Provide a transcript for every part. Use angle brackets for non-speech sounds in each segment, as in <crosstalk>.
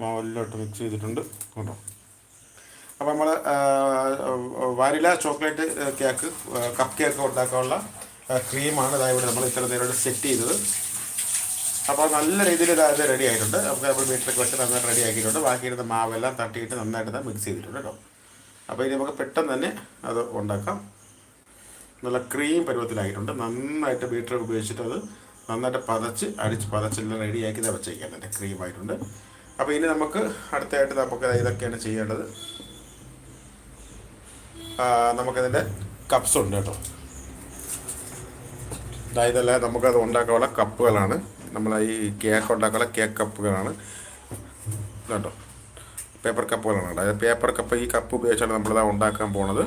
മാവെല്ലാം mix ചെയ്തിട്ടുണ്ട്. കേട്ടോ അപ്പോൾ നമ്മൾ vanilla chocolate cake cup cake ഉണ്ടാക്കാനുള്ള ക്രീമാണ് ഇവിടെ നമ്മൾ ഇത്ര നേരം സെറ്റ് ചെയ്തത്. അപ്പോൾ നല്ല രീതിയിൽ ഇതായത് റെഡി ആയിട്ടുണ്ട്. നമുക്ക് നമ്മൾ വീട്ടിലേക്ക് വെച്ച് നന്നായിട്ട് റെഡി ആക്കിയിട്ടുണ്ട്. ബാക്കിയിരുന്ന മാവെല്ലാം തട്ടിയിട്ട് നന്നായിട്ട് മിക്സ് ചെയ്തിട്ടുണ്ട് കേട്ടോ. അപ്പോൾ ഇനി നമുക്ക് പെട്ടെന്ന് തന്നെ അത് ഉണ്ടാക്കാം. നല്ല ക്രീം പരുവത്തിലായിട്ടുണ്ട്. നന്നായിട്ട് ബീറ്റർ ഉപയോഗിച്ചിട്ട് അത് നന്നായിട്ട് പതച്ച് അടിച്ച് പതച്ചെല്ലാം റെഡിയാക്കി ഇതാ വെച്ചേക്കാൻ എന്റെ ക്രീം ആയിട്ടുണ്ട് അപ്പോൾ ഇനി നമുക്ക് അടുത്തായിട്ട് നമുക്ക് ഇതൊക്കെയാണ് ചെയ്യേണ്ടത്. നമുക്കതിന്റെ കപ്സ് ഉണ്ട് കേട്ടോ. ഇതെല്ലാം നമുക്കത് ഉണ്ടാക്കാനുള്ള കപ്പുകളാണ് നമ്മൾ ഈ കേക്ക് ഉണ്ടാക്കാനുള്ള കേക്ക് കപ്പുകളാണ് കേട്ടോ പേപ്പർ കപ്പുകളാണ് അതായത് പേപ്പർ കപ്പ് ഈ കപ്പ് ഉപയോഗിച്ചാണ് നമ്മളിത് ഉണ്ടാക്കാൻ പോണത്.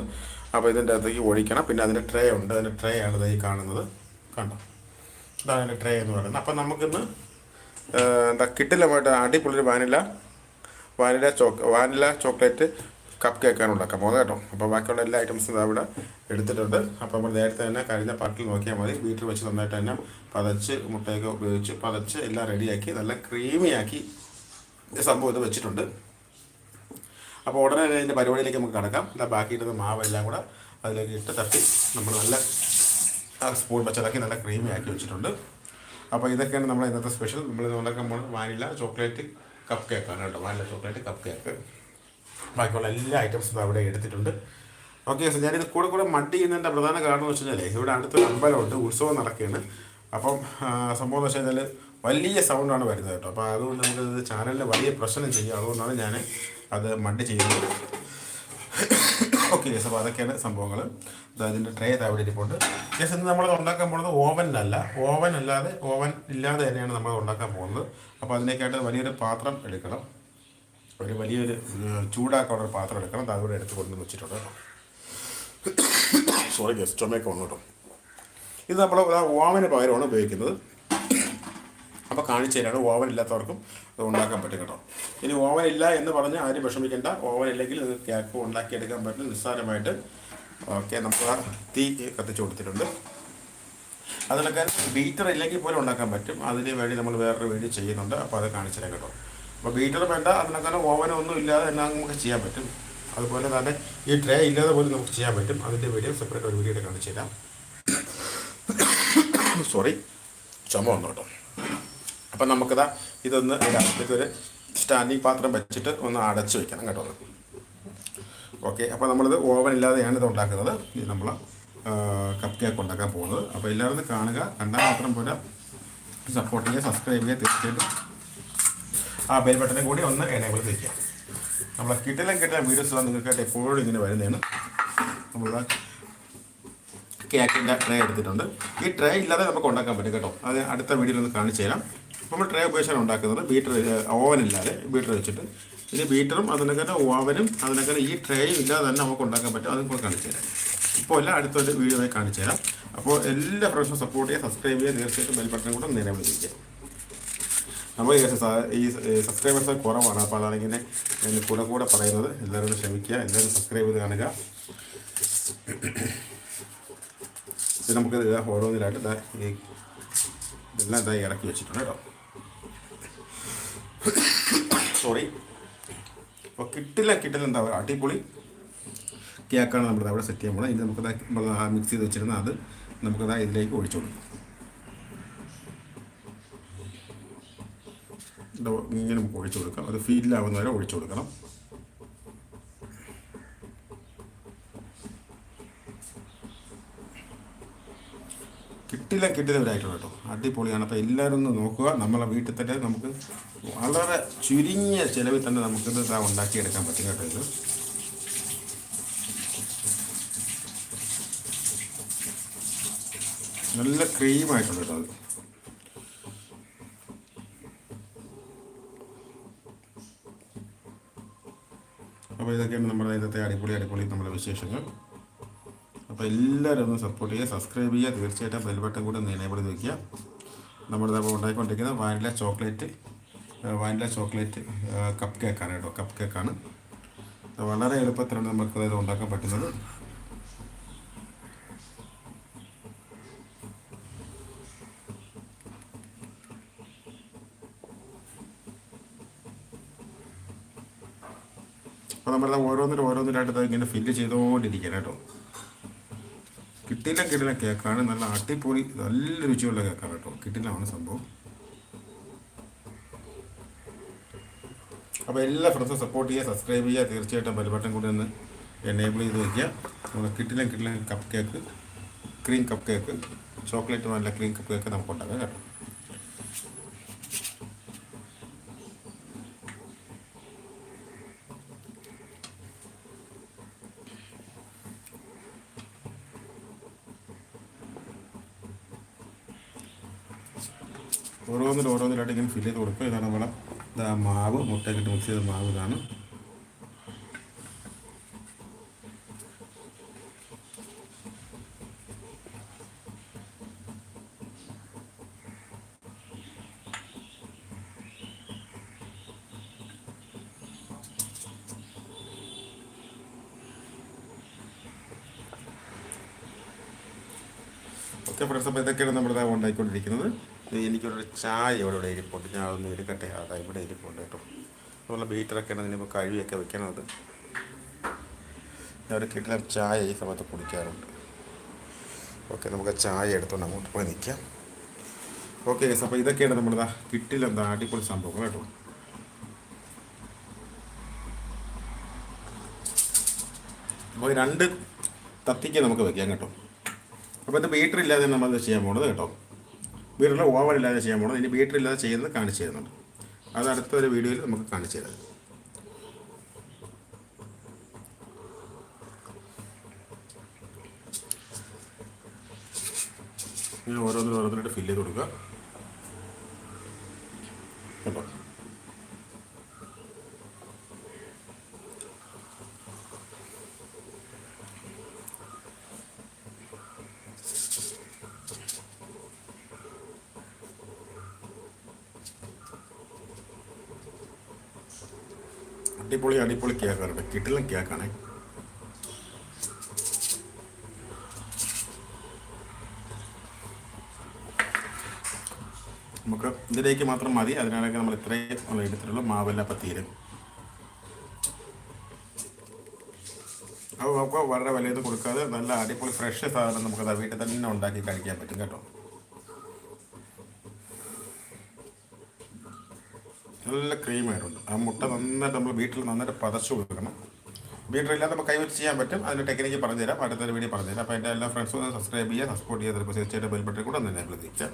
അപ്പോൾ ഇതിന്റെ അകത്തേക്ക് ഒഴിക്കണം. പിന്നെ അതിന്റെ ട്രേ ഉണ്ട്. അതിന്റെ ട്രേ ആണ് ഈ കാണുന്നത്. കണ്ടോ? ഇതാണ് അതിന്റെ ട്രേ എന്ന് പറയുന്നത്. അപ്പം നമുക്കിന്ന് എന്താ എന്താ കിട്ടില്ലമായിട്ട് അടിപൊളി vanilla vanilla choc vanilla chocolate cup കേക്കാണ് ഉണ്ടാക്കാൻ പോകുന്നത് കേട്ടോ. അപ്പോൾ ബാക്കിയുള്ള എല്ലാ ഐറ്റംസും അവിടെ എടുത്തിട്ടുണ്ട്. അപ്പോൾ നമ്മൾ നേരത്തെ തന്നെ കഴിഞ്ഞ പാർട്ടിൽ നോക്കിയാൽ മതി. വീട്ടിൽ വെച്ച് നന്നായിട്ട് തന്നെ പതച്ച് മുട്ടയൊക്കെ ഉപയോഗിച്ച് പതച്ച് എല്ലാം റെഡിയാക്കി നല്ല ക്രീമിയാക്കി സംഭവം ഇത് വെച്ചിട്ടുണ്ട്. അപ്പോൾ ഉടനെ ഇതിന്റെ പരിപാടിയിലേക്ക് നമുക്ക് കടക്കാം. ഇതാ ബാക്കിയിരുന്ന മാവെല്ലാം കൂടെ അതിലേക്ക് ഇട്ട് തട്ടി. നമ്മൾ നല്ല ആ സ്പൂൺ വെച്ചതാക്കി നല്ല ക്രീമി ആക്കി വെച്ചിട്ടുണ്ട്. അപ്പോൾ ഇതൊക്കെയാണ് നമ്മൾ ഇന്നത്തെ സ്പെഷ്യൽ നമ്മൾ ഉണ്ടാക്കാൻ പോകുന്നത് വാനില ചോക്ലേറ്റ് കപ്പ് കേക്കാണ് കേട്ടോ. വാനില ചോക്ലേറ്റ് കപ്പ് കേക്ക് ബാക്കിയുള്ള എല്ലാ ഐറ്റംസും അവിടെ എടുത്തിട്ടുണ്ട്. ഓക്കെ സാർ ഞാനിത് കൂടെ കൂടെ മഡ് ചെയ്യുന്നതിന്റെ പ്രധാന കാരണം എന്ന് വെച്ച് കഴിഞ്ഞാൽ ഇവിടെ അടുത്തൊരു അമ്പലമുണ്ട് ഉത്സവം നടക്കുകയാണ്. അപ്പം സംഭവം എന്ന് വെച്ച് വലിയ സൗണ്ടാണ് വരുന്നത് കേട്ടോ. അപ്പോൾ അതുകൊണ്ട് നമുക്കത് ചാനലിൽ വലിയ പ്രശ്നം ചെയ്യും. അതുകൊണ്ടാണ് ഞാൻ അത് മഡ് ചെയ്യുന്നത്. ഓക്കെ യെസ് അപ്പോൾ അതൊക്കെയാണ് സംഭവങ്ങൾ അതിന്റെ ട്രേ അവിടെ ഇരിപ്പുണ്ട്. യെസ് ഇന്ന് നമ്മൾ ഉണ്ടാക്കാൻ പോകുന്നത് ഓവനിലല്ല. ഓവൻ അല്ലാതെ ഓവൻ ഇല്ലാതെ തന്നെയാണ് നമ്മൾ ഉണ്ടാക്കാൻ പോകുന്നത്. അപ്പോൾ അതിനേക്കായിട്ട് വലിയൊരു പാത്രം എടുക്കണം. ഒരു വലിയൊരു ചൂടാക്കാനുള്ള പാത്രം എടുക്കണം. അത് അവിടെ എടുത്ത് കൊണ്ടുവന്ന് വെച്ചിട്ടുണ്ട് സോറി ഗസ്റ്റ് ചുമയൊക്കെ വന്നു കേട്ടോ. ഇത് നമ്മൾ ഓവന് പകരമാണ് ഉപയോഗിക്കുന്നത്. അപ്പോൾ കാണിച്ചു തരാണ് ഓവൻ ഇല്ലാത്തവർക്കും അത് ഉണ്ടാക്കാൻ പറ്റും കേട്ടോ. ഇനി ഓവൻ ഇല്ല എന്ന് പറഞ്ഞ് ആരും വിഷമിക്കേണ്ട. ഓവൻ ഇല്ലെങ്കിൽ നിങ്ങൾക്ക് കേക്ക് ഉണ്ടാക്കിയെടുക്കാൻ പറ്റും നിസ്സാരമായിട്ട്. ഓക്കെ നമുക്ക് ആ തീ കത്തിച്ച് കൊടുത്തിട്ടുണ്ട്. അതിനൊക്കെ ബീറ്റർ ഇല്ലെങ്കിൽ പോലും ഉണ്ടാക്കാൻ പറ്റും. അതിന് വേണ്ടി നമ്മൾ വേറൊരു വീഡിയോ ചെയ്യുന്നുണ്ട്. അപ്പോൾ അത് കാണിച്ചു തരാം കേട്ടോ. അപ്പോൾ ബീറ്റർ വേണ്ട. അതിനൊക്കെ ഓവനൊന്നും ഇല്ലാതെ തന്നെ നമുക്ക് ചെയ്യാൻ പറ്റും. അതുപോലെ തന്നെ ഈ ട്രേ ഇല്ലാതെ പോലും നമുക്ക് ചെയ്യാൻ പറ്റും. അതിന്റെ വീഡിയോ സെപ്പറേറ്റ് ഒരു വീഡിയോ കാണിച്ചു തരാം. <coughs> സോറി ചുമ വന്നു കേട്ടോ. അപ്പം നമുക്കിതാ ഇതൊന്ന് ഇടാം. ഇതൊരു സ്റ്റാൻഡിങ് പാത്രം വെച്ചിട്ട് ഒന്ന് അടച്ചു വെക്കണം കേട്ടോ. ഓക്കെ അപ്പോൾ നമ്മളിത് ഓവൻ ഇല്ലാതെയാണ് ഇത് ഉണ്ടാക്കുന്നത്. ഇത് നമ്മൾ കപ്പ് കേക്ക് ഉണ്ടാക്കാൻ പോകുന്നത്. അപ്പോൾ എല്ലാവരും കാണുക. കണ്ടാൽ മാത്രം പോലെ സപ്പോർട്ട് ചെയ്യുക സബ്സ്ക്രൈബ് ചെയ്യുക തീർച്ചയായിട്ടും ആ ബെൽ ബട്ടനെ കൂടി ഒന്ന് എനേബിൾ ചെയ്യുക നമ്മളെ കിട്ടലും കിട്ടാൻ വീഡിയോസ് നിങ്ങൾക്കായിട്ട് എപ്പോഴും ഇങ്ങനെ വരുന്നതാണ്. നമ്മളിതാ കേക്കിന്റെ ട്രേ എടുത്തിട്ടുണ്ട്. ഈ ട്രേ ഇല്ലാതെ നമുക്ക് ഉണ്ടാക്കാൻ പറ്റും കേട്ടോ. അത് അടുത്ത വീഡിയോയിൽ ഒന്ന് കാണിച്ചു തരാം. നമ്മൾ ട്രേ ഉപയോഗിച്ചാണ് ഉണ്ടാക്കുന്നത്. ബീറ്റർ ഓവൻ ഇല്ലാതെ ബീറ്റർ വെച്ചിട്ട്. ഇനി ബീറ്ററും അതിനൊക്കെ ഓവനും അതിനൊക്കെ ഈ ട്രേയും ഇല്ലാതെ തന്നെ നമുക്ക് ഉണ്ടാക്കാൻ പറ്റും. അതും കൂടെ കാണിച്ചു തരാം. ഇപ്പോൾ അല്ല അടുത്തൊരു വീഡിയോ കാണിച്ചു തരാം. അപ്പോൾ എല്ലാ പ്രാവശ്യം സപ്പോർട്ട് ചെയ്യുക സബ്സ്ക്രൈബ് ചെയ്യുക തീർച്ചയായിട്ടും ബെൽ ബട്ടൺ കൂടെ നേരെ വിളിക്കുക നമ്മൾ ഈ സബ്സ്ക്രൈബേഴ്സ് കുറവാണ്. അപ്പോൾ അതാണ് ഇങ്ങനെ കൂടെ കൂടെ പറയുന്നത്. എല്ലാവരും ക്ഷമിക്കുക. എല്ലാവരും സബ്സ്ക്രൈബ് ചെയ്ത് കാണുക. ഇത് നമുക്ക് ഓരോന്നിലായിട്ട് ഇതാ ഇതെല്ലാം ഇതായി ഇറക്കി വെച്ചിട്ടുണ്ട് കേട്ടോ. സോറി അപ്പോൾ കിട്ടില്ല കിട്ടില്ല. എന്താ പറയുക? അടിപൊളി കേക്കാണ് നമ്മൾ അവിടെ സെറ്റ് ചെയ്യാൻ പോകുന്നത് ഇനി നമുക്കത് മിക്സ് ചെയ്ത് വെച്ചിരുന്ന അത് നമുക്കത് ഇതിലേക്ക് ഒഴിച്ചു കൊടുക്കും. ഇങ്ങനെ നമുക്ക് ഒഴിച്ചു കൊടുക്കാം. അത് ഫീലാവുന്നവരെ ഒഴിച്ചു കൊടുക്കണം. കിട്ടില്ല കിട്ടിയവരായിട്ടുണ്ട് കേട്ടോ. അടിപൊളിയാണ്. അപ്പോൾ എല്ലാവരും ഒന്ന് നോക്കുക. നമ്മളെ വീട്ടിൽ തന്നെ നമുക്ക് വളരെ ചുരുങ്ങിയ ചിലവിൽ തന്നെ നമുക്കിത് ഇതാ ഉണ്ടാക്കിയെടുക്കാൻ പറ്റും കേട്ടോ ഇത്. നല്ല ക്രീമായിട്ടുണ്ട് കേട്ടോ അത് അപ്പോൾ ഇതൊക്കെയാണ് നമ്മുടെ ഇന്നത്തെ അടിപൊളി അടിപൊളി നമ്മുടെ വിശേഷങ്ങൾ. അപ്പോൾ എല്ലാവരും ഒന്ന് സപ്പോർട്ട് ചെയ്യുക സബ്സ്ക്രൈബ് ചെയ്യുക തീർച്ചയായിട്ടും ബെൽ ബട്ടൺ കൂടെ ഒന്ന് എനേബിൾ ചെയ്ത് വയ്ക്കുക നമ്മളിതപ്പോൾ ഉണ്ടാക്കിക്കൊണ്ടിരിക്കുന്നത് vanilla chocolate vanilla chocolate cup കേക്കാണ് കേട്ടോ കപ്പ് കേക്കാണ് വളരെ എളുപ്പത്തിലാണ് നമുക്ക് ഇത് ഉണ്ടാക്കാൻ പറ്റുന്നത്. അപ്പോൾ നമ്മളത് ഓരോന്നിനും ഓരോന്നിനായിട്ട് ഇങ്ങനെ ഫില്ല് ചെയ്തുകൊണ്ടിരിക്കണം കേട്ടോ. കിട്ടില്ല കിട്ടില്ല കേക്കാണ്. നല്ല അടിപൊളി നല്ല രുചിയുള്ള കേക്കാണ് കേട്ടോ. കിട്ടില്ലാണ് സംഭവം. അപ്പോൾ എല്ലാ ഫ്രണ്ട്സും സപ്പോർട്ട് ചെയ്യുക സബ്സ്ക്രൈബ് ചെയ്യുക. തീർച്ചയായിട്ടും ബെൽബട്ടൺ കൂടി ഒന്ന് എനേബിൾ ചെയ്ത് വയ്ക്കുക നമ്മുടെ കിട്ടില്ല കിട്ടില്ല cup cake cream cup cake chocolate നല്ല ക്രീം കപ്പ് കേക്ക് നമുക്ക് ഉണ്ടാക്കാം കേട്ടോ. ഓരോന്നിലായിട്ട് ഇങ്ങനെ ഫില്ല് ചെയ്ത് കൊടുക്കുക ഇതാണ് നമ്മുടെ ഇതാ മാവ്. മുട്ടയൊക്കെ മിക്സ് ചെയ്ത മാവ് ഇതാണ്. ഓക്കെ ഇതൊക്കെയാണ് നമ്മളിതാ ഉണ്ടായിക്കൊണ്ടിരിക്കുന്നത്. എനിക്കൊരു ചായ ഇവിടെ ഇവിടെ ഇരിപ്പുണ്ട്. ഞാൻ അതൊന്ന് എടുക്കട്ടെ? അതാ ഇവിടെ ഇരിപ്പുണ്ട് കേട്ടോ. അതുപോലെ ബീറ്ററൊക്കെയാണ് ഇതിനിപ്പോൾ കഴുകിയൊക്കെ വെക്കണത്. ഞാൻ ഒരു കിട്ടില ചായ ഈ സമയത്ത് കുടിക്കാറുണ്ട്. ഓക്കെ നമുക്ക് ചായ എടുത്തുകൊണ്ട് അങ്ങോട്ട് പോയി നിൽക്കാം ഓക്കെ അപ്പോൾ ഇതൊക്കെയാണ് നമ്മളിതാ കിട്ടിലെന്താ അടിപൊളി സംഭവം കേട്ടോ. അപ്പോൾ രണ്ട് തത്തിക്ക് നമുക്ക് വെക്കാം കേട്ടോ. അപ്പോൾ ഇത് ബീറ്റർ ഇല്ലാതെ നമ്മൾ ചെയ്യാൻ പോകുന്നത് കേട്ടോ. ബീറ്ററിൽ ഓവൻ ഇല്ലാതെ ചെയ്യാൻ പോകുന്നത് ഇനി വീട്ടിലില്ലാതെ ചെയ്യുന്നത് കാണിച്ചു തരുന്നുണ്ട്. അത് അടുത്തൊരു വീഡിയോയിൽ നമുക്ക് കാണിച്ചു തരാം. ഓരോന്നിനും ഓരോന്നിനായിട്ട് ഫില്ല് ചെയ്ത് കൊടുക്കുക. കേട്ടോ അടിപൊളി അടിപൊളി കേക്കാണ് കിട്ടില്ല കേക്കാണ് നമുക്ക് ഇതിലേക്ക് മാത്രം മതി. അതിനാണെങ്കിൽ നമ്മൾ ഇത്രയും എടുത്തിട്ടുള്ള. മാവെല്ലാം അപ്പം തീരും. അപ്പോൾ നമുക്ക് വളരെ വിലയൊന്നും കൊടുക്കാതെ നല്ല അടിപൊളി ഫ്രഷ് സാധനം നമുക്ക് വീട്ടിൽ തന്നെ ഉണ്ടാക്കി കഴിക്കാൻ പറ്റും കേട്ടോ. നല്ല ക്രീമായിട്ടുണ്ട് ആ മുട്ട നന്നായിട്ട് നമ്മൾ വീട്ടിൽ നന്നായിട്ട് പതച്ചു കൊടുക്കണം. ഇല്ലാതെ നമുക്ക് കൈവച്ച് ചെയ്യാൻ പറ്റും. അതിന്റെ ടെക്നിക്ക് പറഞ്ഞുതരാം. അടുത്തൊരു വീഡിയോ പറഞ്ഞുതരാം. അപ്പോൾ എന്റെ എല്ലാ ഫ്രണ്ട്സും സബ്സ്ക്രൈബ് ചെയ്യുക സപ്പോർട്ട് ചെയ്യാൻ തീർച്ചയായിട്ടും ബെൽ ബട്ടൺ കൂടെ ഒന്ന് എന്നെ വിളിക്കാം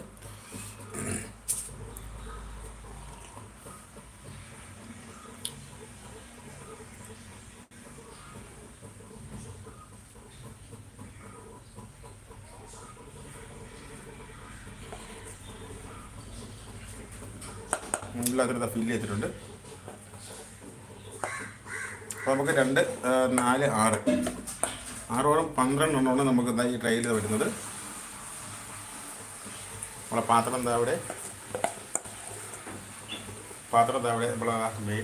എല്ലാത്തിനും ഫില്ല് ചെയ്തിട്ടുണ്ട്. അപ്പോൾ നമുക്ക് രണ്ട് നാല് ആറ്. ആറോളം പന്ത്രണ്ട് എണ്ണമാണ് നമുക്ക് എന്താ ഈ ട്രെയിൽ വരുന്നത്. നമ്മളെ പാത്രം എന്താ അവിടെ? പാത്രം എന്താ അവിടെ? നമ്മളെ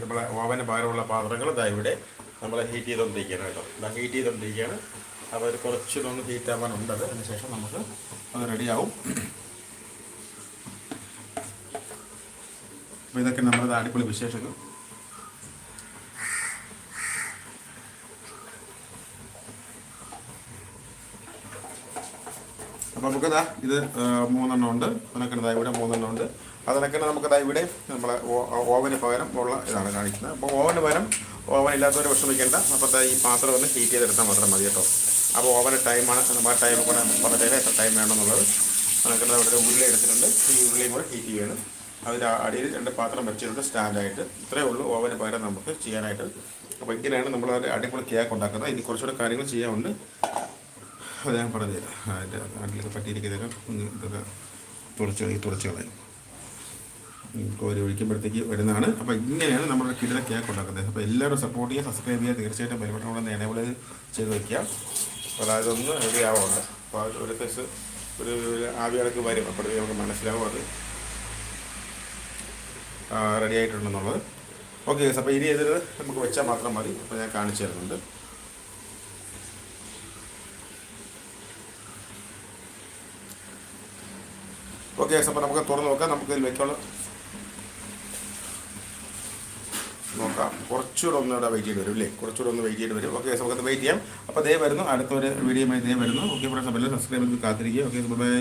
നമ്മളെ ഓവന് പകരമുള്ള പാത്രങ്ങൾ ഇതാ ഇവിടെ നമ്മളെ ഹീറ്റ് ചെയ്തുകൊണ്ടിരിക്കുകയാണ് കേട്ടോ. ഇതാ ഹീറ്റ് ചെയ്തുകൊണ്ടിരിക്കുകയാണ് അപ്പോൾ ഒരു കുറച്ചൊന്ന് ഹീറ്റ് ആവാനുണ്ടത് അത് അതിന് ശേഷം നമുക്ക് അത് റെഡിയാവും അപ്പോൾ ഇതൊക്കെ നമ്മുടെ അടിപൊളി വിശേഷങ്ങൾ. അപ്പോൾ നമുക്കിതാ ഇത് ആ, മൂന്നെണ്ണം ഉണ്ട്. അതിനൊക്കെ ഇതാ ഇവിടെ മൂന്നെണ്ണം ഉണ്ട്. അതിനൊക്കെ നമുക്ക് ഇതാ ഇവിടെ നമ്മളെ ഓവന് പകരം ഉള്ള ഇതാണ് കാണിക്കുന്നത്. അപ്പോൾ ഓവന് പകരം ഓവൻ ഇല്ലാത്തവർ വിഷമിക്കേണ്ട. അപ്പോൾ ഈ പാത്രം ഒന്ന് ഹീറ്റ് ചെയ്തെടുത്താൽ മാത്രം മതി കേട്ടോ. അപ്പോൾ ഓവൻ ടൈമാണ് നമ്മൾ ആ ടൈം കൂടെ പറഞ്ഞാൽ എത്ര ടൈം വേണമെന്നുള്ളത് അതിനൊക്കെ ഇവിടെ ഉരുളി എടുത്തിട്ടുണ്ട്. ഈ ഉരുളിയും കൂടെ ഹീറ്റ് ചെയ്യണം. അതിന്റെ അടിയിൽ രണ്ട് പാത്രം വെച്ചിട്ടുണ്ട് സ്റ്റാൻഡായിട്ട് ഇത്രയേ ഉള്ളൂ. ഓവന് പകരം നമുക്ക് ചെയ്യാനായിട്ട്. അപ്പോൾ ഇങ്ങനെയാണ് നമ്മൾ അതിന്റെ അടിപൊളി കേക്ക് ഉണ്ടാക്കുന്നത്. ഇനി കുറച്ചുകൂടെ കാര്യങ്ങൾ ചെയ്യാനുണ്ട്. അത് ഞാൻ പറഞ്ഞുതരാം അതിന്റെ നാട്ടിലൊക്കെ പറ്റിയിരിക്കുന്നതൊക്കെ ഒന്ന് ഇതൊക്കെ തുറച്ച് ഈ തുറച്ച് കളയും. കോരി ഒഴിക്കുമ്പോഴത്തേക്ക് വരുന്നതാണ്. അപ്പോൾ ഇങ്ങനെയാണ് നമ്മുടെ കിടില കേക്ക് ഉണ്ടാക്കുന്നത്. അപ്പോൾ എല്ലാവരും സപ്പോർട്ട് ചെയ്യുക സബ്സ്ക്രൈബ് ചെയ്യുക തീർച്ചയായിട്ടും ബലപ്പെട്ടോടെ എനേബിൾ ചെയ്ത് വയ്ക്കുക അപ്പോൾ അതായത് ഒന്ന് റെഡി ആവുന്നുണ്ട് അപ്പോൾ ഒരു ഒരു ആവികളൊക്കെ വരും. അപ്പോഴത്തേക്ക് നമുക്ക് മനസ്സിലാവും അത്. റെഡി ആയിട്ടുണ്ടെന്നുള്ളത്. ഓക്കെ അപ്പോൾ ഇനി ഇതിൽ നമുക്ക് വെച്ചാൽ മാത്രം മതി. അപ്പോൾ ഞാൻ കാണിച്ചു തരുന്നുണ്ട്. ഓക്കെ അപ്പോൾ നമുക്ക് തുറന്ന് നോക്കാം. നമുക്ക് ഇതിൽ വെക്കാനുള്ള നോക്കാം. കുറച്ചുകൂടെ ഒന്നുകൂടെ വെയിറ്റ് ചെയ്ത് വരും അല്ലേ? കുറച്ചുകൂടെ ഒന്ന് വെയിറ്റ് ചെയ്ത് വരും. ഓക്കെ നമുക്ക് വെയിറ്റ് ചെയ്യാം. അപ്പോൾ ദേ വരുന്നു. അടുത്തൊരു വീഡിയോ ദേ വരുന്നു. ഓക്കെ ഫ്രണ്ട്സ് അപ്പോൾ സബ്സ്ക്രൈബ് ചെയ്ത് കാത്തിരിക്കുക. Okay bye